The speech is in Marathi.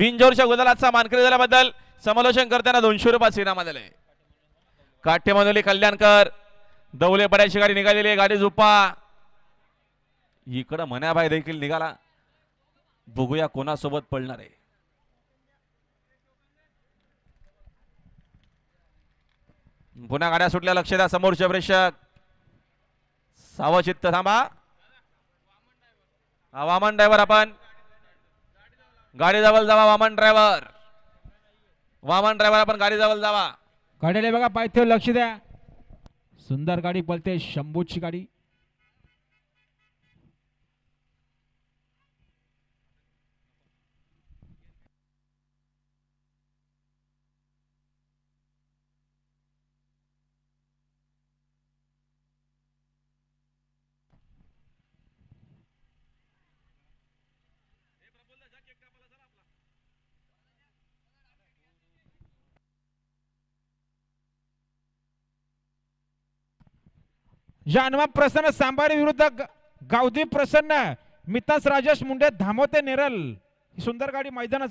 बिनजोरच्या गुलालाचा मानकरी झाल्याबद्दल समालोचन करताना दोनशे रुपयात इनाम झाले काठ्यमधली कल्याणकर. दौले पड्याची गाडी निघालेली आहे गाडी झुप्पा इकडं मन्याबाई देखील निघाला. बघूया कोणासोबत पडणार आहे. पुन्हा गाड्या सुटल्या लक्ष द्या समोरचे प्रेक्षक. सावचित्त थांबा. हा, वामन ड्रायव्हर आपण. गाडी जवळ जावा वामन ड्रायव्हर वामन ड्रायव्हर आपण गाडी जवळ जावा. गाडीला बघा पायथ्यावर लक्ष द्या. सुंदर गाडी पलते शंभूची गाडी. जानवा प्रसन्न सांबारी विरुद्ध गावदी प्रसन्न मितास राजेश मुंडे धामोते नेरल. ही सुंदर गाडी मैदानाचं